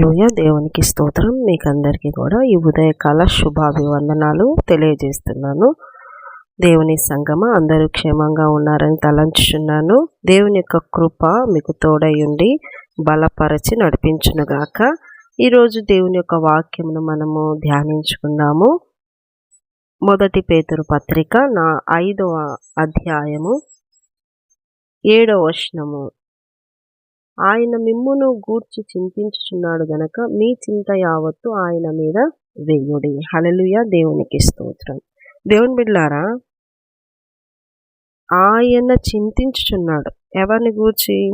లోయ దేవునికి స్తోత్రం. మీకు అందరికీ కూడా ఈ ఉదయకాల శుభాభివందనాలు తెలియజేస్తున్నాను. దేవుని సంగమ అందరూ క్షేమంగా ఉన్నారని తలంచుచున్నాను. దేవుని యొక్క కృప మీకు తోడయుండి బలపరచి నడిపించునుగాక ఈరోజు దేవుని యొక్క వాక్యమును మనము ధ్యానించుకుందాము. మొదటి పేతురు పత్రిక నా ఐదవ అధ్యాయము ఏడవ వచనము. ఆయన మిమ్మును గూర్చి చింతించుచున్నాడు గనక మీ చింత యావత్తు ఆయన మీద వెయ్యుడి హలలుయ దేవునికి స్తోత్రం. దేవుని బిడ్లారా ఆయన చింతించుచున్నాడు. ఎవరిని గూర్చి?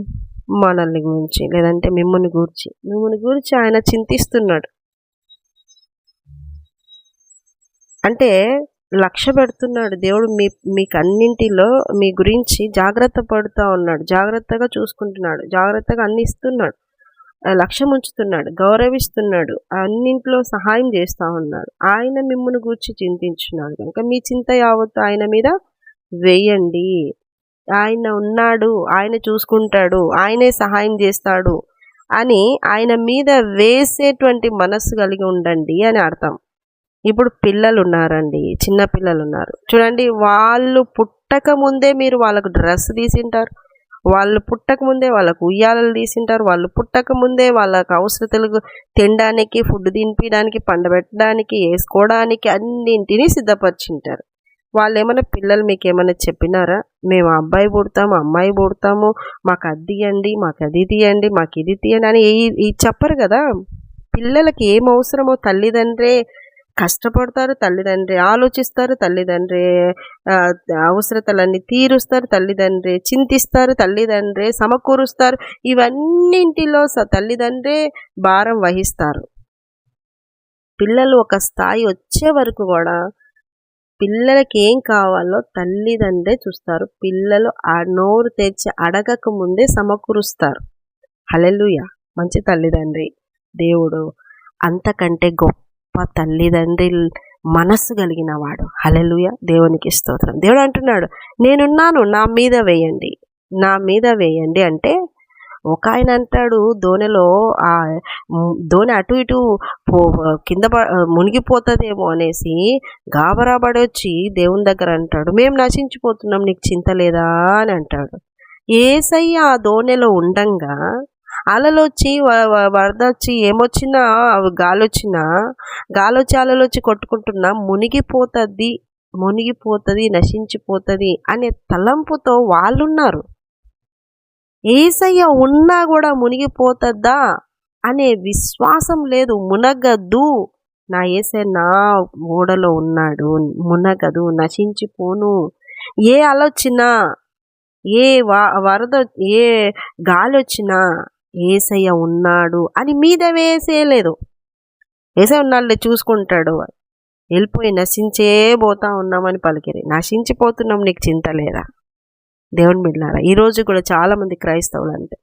మనల్ని గురించి లేదంటే మిమ్మల్ని గూర్చి. మిమ్మల్ని గురించి ఆయన చింతిస్తున్నాడు. అంటే లక్ష్య పెడుతున్నాడు. దేవుడు మీ మీకు అన్నింటిలో మీ గురించి జాగ్రత్త పడుతూ ఉన్నాడు. జాగ్రత్తగా చూసుకుంటున్నాడు. జాగ్రత్తగా అన్ని ఇస్తున్నాడు. లక్ష్యం ఉంచుతున్నాడు గౌరవిస్తున్నాడు. అన్నింట్లో సహాయం చేస్తూ ఉన్నాడు. ఆయన మిమ్మల్ని గూర్చి చింతించున్నాడు కనుక మీ చింత యావత్తు ఆయన మీద వేయండి. ఆయన ఉన్నాడు. ఆయన చూసుకుంటాడు. ఆయనే సహాయం చేస్తాడు అని ఆయన మీద వేసేటువంటి మనస్సు కలిగి ఉండండి అని అర్థం. ఇప్పుడు పిల్లలు ఉన్నారండి చిన్న పిల్లలు ఉన్నారు చూడండి వాళ్ళు పుట్టక ముందే మీరు వాళ్ళకు డ్రెస్ తీసింటారు. వాళ్ళు పుట్టక ముందే వాళ్ళకు ఉయ్యాలలు తీసింటారు. వాళ్ళు పుట్టక ముందే వాళ్ళకు అవసరతలు తినడానికి ఫుడ్ తినిపించడానికి పండబెట్టడానికి వేసుకోవడానికి అన్నింటినీ సిద్ధపరిచింటారు. వాళ్ళు ఏమైనా పిల్లలు మీకు ఏమైనా చెప్పినారా? మేము అబ్బాయి పుడతాము అమ్మాయి పుడతాము మాకు అది తీయండి మాకు అది తీయండి మాకు ఇది తీయండి అని ఈ చెప్పరు కదా? పిల్లలకి ఏం అవసరమో తల్లిదండ్రే కష్టపడతారు తల్లిదండ్రి ఆలోచిస్తారు తల్లిదండ్రి అవసరతలన్నీ తీరుస్తారు తల్లిదండ్రి చింతిస్తారు తల్లిదండ్రి సమకూరుస్తారు. ఇవన్నింటిలో తల్లిదండ్రే భారం వహిస్తారు. పిల్లలు ఒక స్థాయి వచ్చే వరకు కూడా పిల్లలకి ఏం కావాలో తల్లిదండ్రే చూస్తారు. పిల్లలు ఆ నోరు తెచ్చి అడగక ముందే సమకూరుస్తారు. హలెలుయ మంచి తల్లిదండ్రి. దేవుడు అంతకంటే గొప్ప గొప్ప తల్లిదండ్రి మనస్సు కలిగిన వాడు. హలెలుయ దేవునికి స్తోత్రం. దేవుడు అంటున్నాడు నేనున్నాను నా మీద వేయండి. నా మీద వేయండి. అంటే ఒక ఆయన అంటాడు దోణిలో ఆ దోణి అటు ఇటు కింద మునిగిపోతుందేమో అనేసి గాబరాబడి వచ్చి దేవుని దగ్గర అంటాడు మేము నశించిపోతున్నాం నీకు చింత లేదా? అని అంటాడు. ఏసయ్య ఆ దోణిలో ఉండంగా అలలు వచ్చి వరద వచ్చి ఏమొచ్చినా గాలి వచ్చినా గాలి వచ్చి అలలు వచ్చి కొట్టుకుంటున్నా మునిగిపోతుంది మునిగిపోతుంది నశించిపోతుంది అనే తలంపుతో వాళ్ళున్నారు. ఏసయ్య ఉన్నా కూడా మునిగిపోతుందా అనే విశ్వాసం లేదు. మునగద్దు నా ఏసే నా ఓడలో ఉన్నాడు. మునగదు నశించిపోను. ఏ అలొచ్చినా ఏ వరద ఏ గాలి వచ్చినా ఏసయ్య ఉన్నాడు అని మీద వేసేయలేదు. ఏసయ్య ఉన్నాళ్ళే చూసుకుంటాడు వెళ్ళిపోయి నశించే పోతా ఉన్నామని పలికిరి. నశించిపోతున్నాం నీకు చింత లేదా? దేవుని బిడ్డారా ఈరోజు కూడా చాలామంది క్రైస్తవులు అంతే.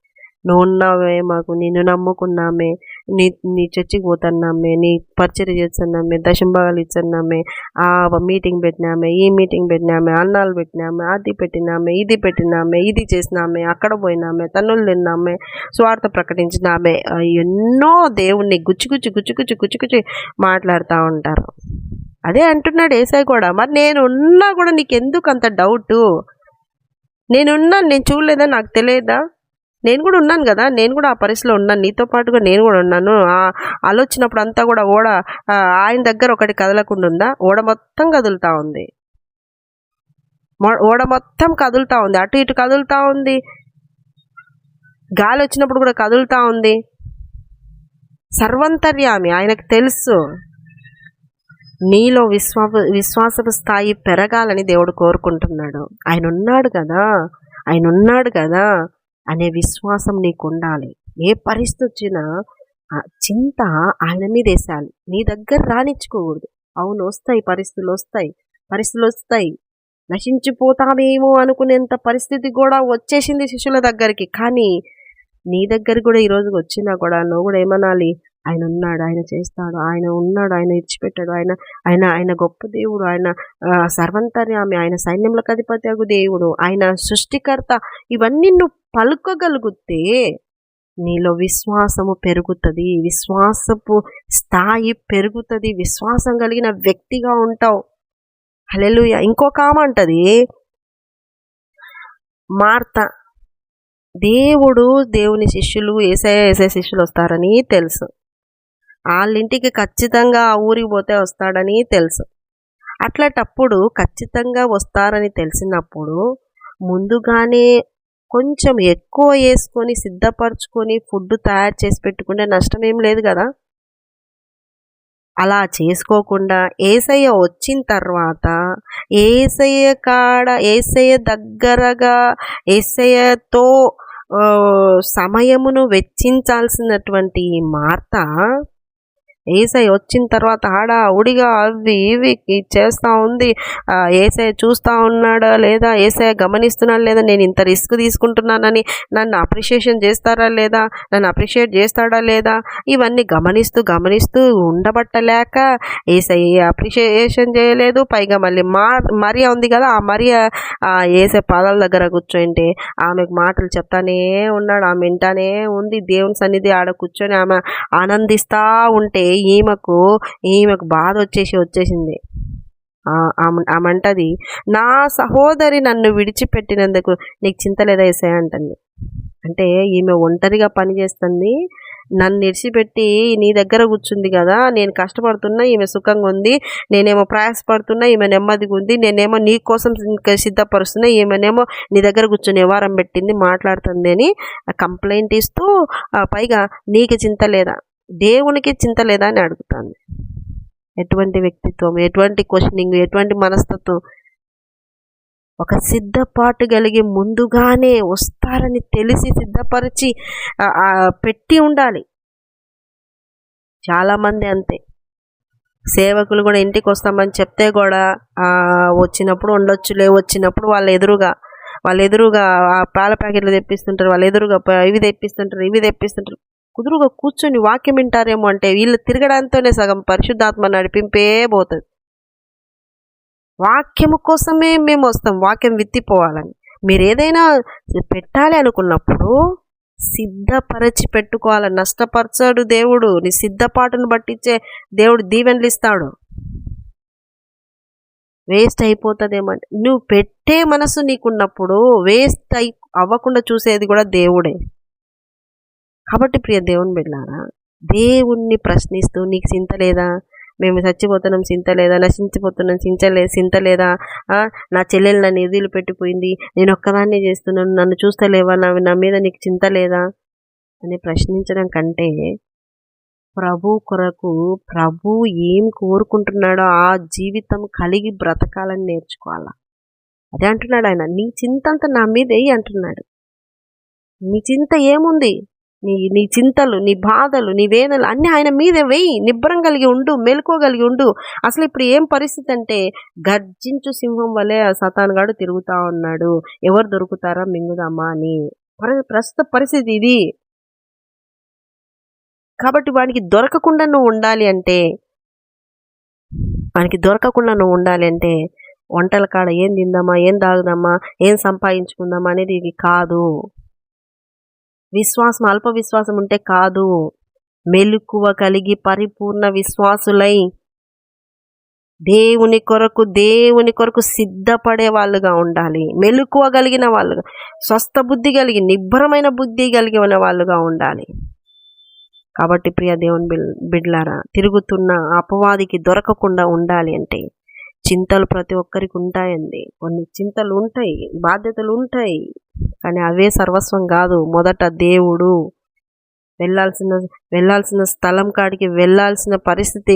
నువ్వు ఉన్నావే మాకు నిన్ను నమ్ముకున్నామే. నీ నీ చర్చికి పోతున్నామే నీ పరిచయం చేస్తున్నామే దశంభాగాలు ఇస్తున్నామే ఆ మీటింగ్ పెట్టినామే ఈ మీటింగ్ పెట్టినామే అన్నాలు పెట్టినామే అది పెట్టినామే ఇది పెట్టినామే ఇది చేసినామే అక్కడ పోయినామే తన్నులు తిన్నామే స్వార్థ ప్రకటించినామే. ఎన్నో దేవుణ్ణి గుచ్చి గుచ్చి గుచ్చిగుచ్చి మాట్లాడుతూ ఉంటారు. అదే అంటున్నాడు ఏసై కూడా. మరి నేను ఉన్నా కూడా నీకు ఎందుకు అంత డౌటు నేనున్నా నేను చూడలేదా? నాకు తెలియదా? నేను కూడా ఉన్నాను కదా నేను కూడా ఆ పరిస్థితిలో ఉన్నాను. నీతో పాటుగా నేను కూడా ఉన్నాను. ఆలోచినప్పుడు అంతా కూడా ఓడ ఆయన దగ్గర ఒకటి కదలకుండా ఉందా? ఓడ మొత్తం కదులుతూ ఉంది. ఓడ మొత్తం కదులుతూ ఉంది. అటు ఇటు కదులుతూ ఉంది. గాలి వచ్చినప్పుడు కూడా కదులుతూ ఉంది. సర్వంతర్యామి ఆయనకు తెలుసు. నీలో విశ్వా విశ్వాసపు స్థాయి పెరగాలని దేవుడు కోరుకుంటున్నాడు. ఆయన ఉన్నాడు కదా ఆయన ఉన్నాడు కదా. అనే విశ్వాసం నీకు ఉండాలి ఏ పరిస్థితి వచ్చినా చింత ఆయన మీద వేసాలి నీ దగ్గర రానిచ్చుకోకూడదు అవును వస్తాయి పరిస్థితులు వస్తాయి. పరిస్థితులు వస్తాయి. నశించిపోతామేమో అనుకునేంత పరిస్థితి కూడా వచ్చేసింది శిష్యుల దగ్గరికి. కానీ నీ దగ్గర కూడా ఈరోజు వచ్చినా కూడా నువ్వు కూడా ఏమనాలి? ఆయన ఉన్నాడు ఆయన చేస్తాడు ఆయన ఉన్నాడు ఆయన ఇచ్చిపెట్టాడు ఆయన ఆయన ఆయన గొప్ప దేవుడు ఆయన సర్వంతర్యామి ఆయన సైన్యములకు అధిపతి దేవుడు ఆయన సృష్టికర్త ఇవన్నీ నువ్వు పలుకోగలిగితే నీలో విశ్వాసము పెరుగుతుంది విశ్వాసపు స్థాయి పెరుగుతుంది విశ్వాసం కలిగిన వ్యక్తిగా ఉంటావు. హలెలు ఇంకొక ఆమె అంటది మార్త. దేవుడు దేవుని శిష్యులు ఏసయ ఏసే శిష్యులు వస్తారని తెలుసు. వాళ్ళింటికి ఖచ్చితంగా ఆ ఊరికి పోతే వస్తాడని తెలుసు. అట్లాంటప్పుడు ఖచ్చితంగా వస్తారని తెలిసినప్పుడు ముందుగానే కొంచెం ఎక్కువ వేసుకొని సిద్ధపరచుకొని ఫుడ్ తయారు చేసి పెట్టుకుంటే నష్టం ఏం లేదు కదా? అలా చేసుకోకుండా ఏసయ్య వచ్చిన తర్వాత ఏసయ్య కాడ ఏసయ్య దగ్గరగా ఏసయ్యతో సమయమును వెచ్చించాల్సినటువంటి మార్త ఏసై వచ్చిన తర్వాత ఆడ ఉడిగా అవి ఇవి చేస్తూ ఉంది. ఆ, ఏసై చూస్తూ ఉన్నాడా లేదా? ఏసై గమనిస్తున్నాడా లేదా? నేను ఇంత రిస్క్ తీసుకుంటున్నానని నన్ను అప్రిషియేషన్ చేస్తారా లేదా? నన్ను అప్రిషియేట్ చేస్తాడా లేదా? ఇవన్నీ గమనిస్తూ గమనిస్తూ ఉండబట్టలేక ఏసై అప్రిషియేషన్ చేయలేదు. పైగా మళ్ళీ మా మరియా ఉంది కదా ఆ మరియా ఆ ఏసే పాదాల దగ్గర కూర్చోండి ఆమెకు మాటలు చెప్తానే ఉన్నాడు ఆమె వింటానే ఉంది. దేవుని సన్నిధి ఆడ కూర్చొని ఆమె ఆనందిస్తూ ఉంటే ఈమెకు ఈమెకు బాధ వచ్చేసి వచ్చేసింది. ఆమంటది నా సహోదరి నన్ను విడిచిపెట్టినందుకు నీకు చింత లేదా ఏసే అంటుంది. అంటే ఈమె ఒంటరిగా పని చేస్తుంది నన్ను ఇడిచిపెట్టి నీ దగ్గర కూర్చుంది కదా నేను కష్టపడుతున్నా ఈమె సుఖంగా ఉంది నేనేమో ప్రయాసపడుతున్నా ఈమె నెమ్మదిగా ఉంది నేనేమో నీ కోసం సిద్ధపరుస్తున్నా ఈమెనేమో నీ దగ్గర కూర్చొని వారం పెట్టింది మాట్లాడుతుంది అని కంప్లైంట్ ఇస్తూ పైగా నీకు చింత లేదా? దేవునికి చింత లేదా అని అడుగుతాను ఎటువంటి వ్యక్తిత్వం ఎటువంటి క్వశ్చనింగ్ ఎటువంటి మనస్తత్వం? ఒక సిద్ధపాటు కలిగి ముందుగానే వస్తారని తెలిసి సిద్ధపరిచి పెట్టి ఉండాలి. చాలామంది అంతే. సేవకులు కూడా ఇంటికి వస్తామని చెప్తే కూడా వచ్చినప్పుడు వచ్చినప్పుడు ఉండొచ్చులే వచ్చినప్పుడు వాళ్ళ ఎదురుగా వాళ్ళ ఎదురుగా ఆ పాల ప్యాకెట్లు తెప్పిస్తుంటారు వాళ్ళ ఎదురుగా ఇవి తెప్పిస్తుంటారు ఇవి తెప్పిస్తుంటారు. కుదురుగా కూర్చొని వాక్యం వింటారేమో అంటే వీళ్ళు తిరగడంతోనే సగం పరిశుద్ధాత్మ నడిపింపే పోతుంది. వాక్యము కోసమే మేము వస్తాం. వాక్యం విత్తిపోవాలని. మీరు ఏదైనా పెట్టాలి అనుకున్నప్పుడు సిద్ధపరచి పెట్టుకోవాలి. నష్టపరచాడు దేవుడు. నీ సిద్ధపాటును బట్టిచ్చే దేవుడు దీవెనలు ఇస్తాడు వేస్ట్ అయిపోతుందేమంటే నువ్వు పెట్టే మనసు నీకున్నప్పుడు వేస్ట్ అయి అవ్వకుండా చూసేది కూడా దేవుడే. కాబట్టి ప్రియ దేవుని బిడ్డారా దేవుణ్ణి ప్రశ్నిస్తూ నీకు చింత లేదా? మేము చచ్చిపోతున్నాం చింత లేదా? నశించిపోతున్నాం చింతలే చింత లేదా? నా చెల్లెలు నన్ను ఎదులు పెట్టిపోయింది నేను ఒక్కదాన్నే చేస్తున్నాను నన్ను చూస్తలేవా? నా నా మీద నీకు చింత లేదా? అని ప్రశ్నించడం కంటే ప్రభు కొరకు ప్రభు ఏం కోరుకుంటున్నాడో ఆ జీవితం కలిగి బ్రతకాలని నేర్చుకోవాలా? అదే అంటున్నాడు ఆయన నీ చింత అంతా నా మీద అంటున్నాడు. నీ చింత ఏముంది? నీ నీ చింతలు నీ బాధలు నీ వేదనలు అన్నీ ఆయన మీద వెయ్యి నిబ్బరం కలిగి ఉండు మెలుకోగలిగి ఉండు. అసలు ఇప్పుడు ఏం పరిస్థితి అంటే గర్జించు సింహం వలె ఆ సతానుగాడు తిరుగుతా ఉన్నాడు. ఎవరు దొరుకుతారా మింగుదామా అని. ప్రస్తుత పరిస్థితి ఇది. కాబట్టి వానికి దొరకకుండా నువ్వు ఉండాలి అంటే వానికి దొరకకుండా నువ్వు ఉండాలి అంటే వంటల కాడ ఏం తిందామా ఏం తాగుదామా ఏం సంపాదించుకుందామా అనేది ఇది కాదు. విశ్వాసం అల్ప విశ్వాసం ఉంటే కాదు. మెలకువ కలిగి పరిపూర్ణ విశ్వాసులై దేవుని కొరకు దేవుని కొరకు సిద్ధపడే వాళ్ళుగా ఉండాలి. మెలకువ కలిగిన వాళ్ళుగా స్వస్థ బుద్ధి కలిగి నిబ్బరమైన బుద్ధి కలిగిన వాళ్ళుగా ఉండాలి. కాబట్టి ప్రియ దేవుని బిల్ బిడ్లారా తిరుగుతున్న అపవాదికి దొరకకుండా ఉండాలి అంటే చింతలు ప్రతి ఒక్కరికి ఉంటాయండి. కొన్ని చింతలు ఉంటాయి బాధ్యతలు ఉంటాయి. కానీ అవే సర్వస్వం కాదు. మొదట దేవుడు. వెళ్ళాల్సిన వెళ్ళాల్సిన స్థలం కాడికి వెళ్ళాల్సిన పరిస్థితి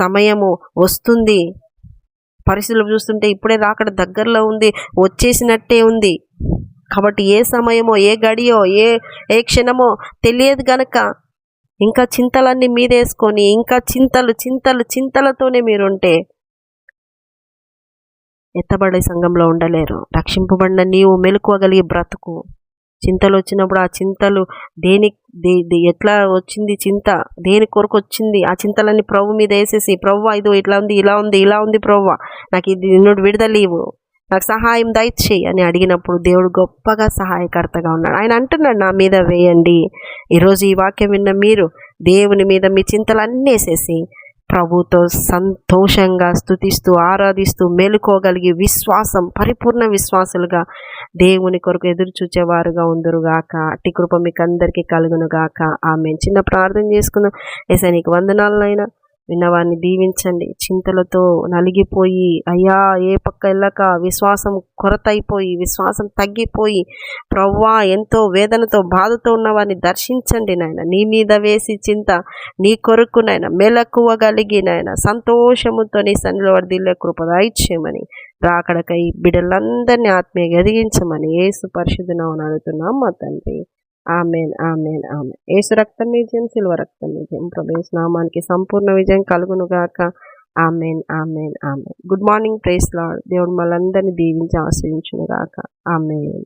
సమయము వస్తుంది. పరిస్థితులు చూస్తుంటే ఇప్పుడే రాకడ దగ్గరలో ఉంది. వచ్చేసినట్టే ఉంది. కాబట్టి ఏ సమయమో ఏ గడియో ఏ ఏ క్షణమో తెలియదు గనక ఇంకా చింతలన్నీ మీదేసుకొని ఇంకా చింతలు చింతలు చింతలతోనే మీరుంటే ఎత్తబడే సంఘంలో ఉండలేరు. రక్షింపబడిన నీవు మెలకువగలిగి బ్రతుకు. చింతలు వచ్చినప్పుడు ఆ చింతలు దేని దే ఎట్లా వచ్చింది చింత? దేని కొరకు వచ్చింది? ఆ చింతలన్నీ ప్రభు మీద వేసేసి ప్రభు ఇది ఇట్లా ఉంది ఇలా ఉంది ఇలా ఉంది ప్రభు. నాకు ఇది నిన్నుడు విడుదల నాకు సహాయం దయచేయి అని అడిగినప్పుడు దేవుడు గొప్పగా సహాయకర్తగా ఉన్నాడు. ఆయన అంటున్నాడు నా మీద వేయండి. ఈరోజు ఈ వాక్యం విన్న మీరు దేవుని మీద మీ చింతలు అన్నీ వేసేసి ప్రభుతో సంతోషంగా స్తుతిస్తూ ఆరాధిస్తూ మేలుకోగలిగి విశ్వాసం పరిపూర్ణ విశ్వాసులుగా దేవుని కొరకు ఎదురు చూచేవారుగా ఉందరుగాక. అట్టి కృప మీకు అందరికీ కలుగునుగాక. ఆమె చిన్న ప్రార్థన చేసుకుందాం. ఏసా నీకు వందనాలనైనా. విన్నవారిని దీవించండి. చింతలతో నలిగిపోయి అయ్యా ఏ పక్క వెళ్ళక విశ్వాసం కొరత అయిపోయి విశ్వాసం తగ్గిపోయి ప్రవ్వా ఎంతో వేదనతో బాధతో ఉన్న వారిని దర్శించండి నాయన. నీ మీద వేసి చింత నీ కొరకు నాయన. మెలకువగలిగి నాయన. సంతోషముతో నీ సన్నిలో వర్దిల్లే కృపదాయిచ్చేయమని రాకడకై బిడ్డలందరినీ ఆత్మీయ ఎదిగించమని ఏసు పరిశుద్ధన అడుగుతున్నాం మా తండ్రి. Amen amen amen. ఏసు రక్తం విజయం సిల్వ రక్తం విజయం. ప్రభేశ్ నామానికి సంపూర్ణ విజయం కలుగునుగాక amen amen amen. Good morning praise lord దేవుడు మనందరినీ దీవించి ఆశ్రయించునుగాక ఆమెన్.